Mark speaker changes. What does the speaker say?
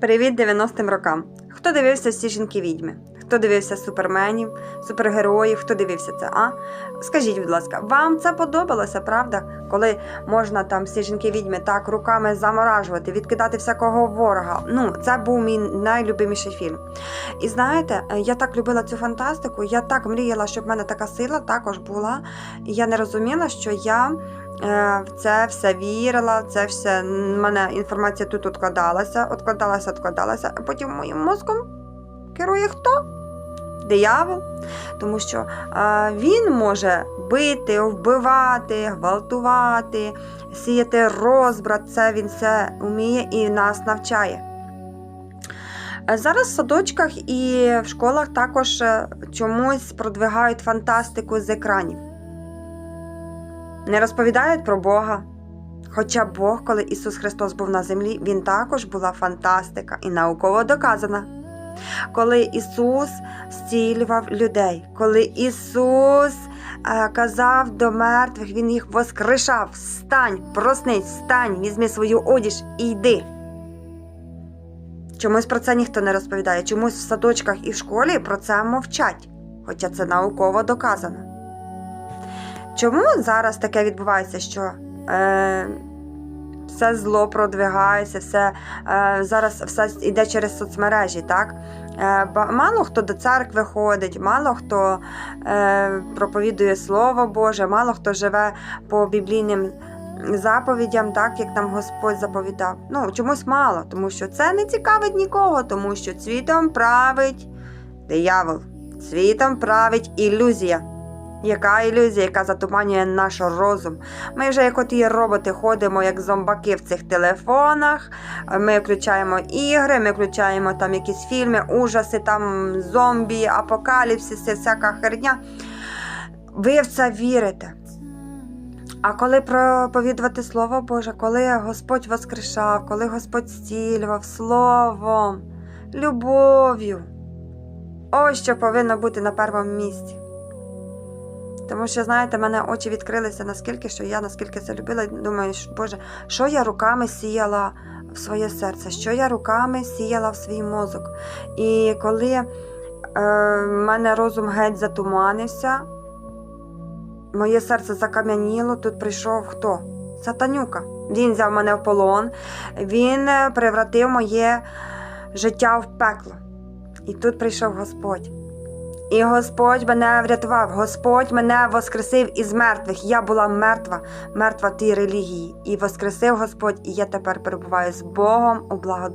Speaker 1: Привіт 90-м рокам. Хто дивився всі жінки відьми? Хто дивився суперменів, супергероїв? Хто дивився це? А? Скажіть, будь ласка, вам це подобалося, правда? Коли можна там всі жінки відьми так руками заморажувати, відкидати всякого ворога. Ну, це був мій найлюбиміший фільм. І знаєте, я так любила цю фантастику, я так мріяла, щоб в мене така сила також була. І я не розуміла, що я е, в це все вірила, це все в мене інформація тут откладалася, откладалася, откладалася, а потім моїм мозком керує хто? Диявол. Тому що е, він може бити, вбивати, гвалтувати, сіяти розбрат. Це він все вміє і нас навчає. Зараз в садочках і в школах також е, чомусь продвигають фантастику з екранів. Не розповідають про Бога. Хоча Бог, коли Ісус Христос був на землі, Він також була фантастика і науково доказана. Коли Ісус зцілював людей, коли Ісус е, казав до мертвих, Він їх воскрешав: Встань, проснись, встань, візьми свою одіж і йди. Чомусь про це ніхто не розповідає. Чомусь в садочках і в школі про це мовчать, хоча це науково доказано. Чому зараз таке відбувається, що е, все зло продвигається, все, е, зараз все йде через соцмережі, так? Е, мало хто до церкви ходить, мало хто е, проповідує Слово Боже, мало хто живе по біблійним заповідям, так як нам Господь заповідав. Ну, чомусь мало, тому що це не цікавить нікого, тому що світом править диявол, світом править ілюзія. Яка ілюзія, яка затуманює наш розум. Ми вже як от і роботи ходимо, як зомбаки в цих телефонах. Ми включаємо ігри, ми включаємо там якісь фільми, ужаси, там зомбі, апокаліпсиси, всяка херня. Ви в це вірите. А коли проповідувати Слово Боже, коли Господь воскрешав, коли Господь зцілював словом, любов'ю, ось що повинно бути на першому місці. Тому що, знаєте, мене очі відкрилися наскільки, що я наскільки це любила, думаю, Боже, що я руками сіяла в своє серце, що я руками сіяла в свій мозок. І коли е, мене розум геть затуманився, моє серце закам'яніло, тут прийшов хто? Сатанюка. Він взяв мене в полон, він е, превратив моє життя в пекло. І тут прийшов Господь. І Господь мене врятував, Господь мене воскресив із мертвих. Я була мертва, мертва тій релігії. І воскресив Господь, і я тепер перебуваю з Богом у благодаті.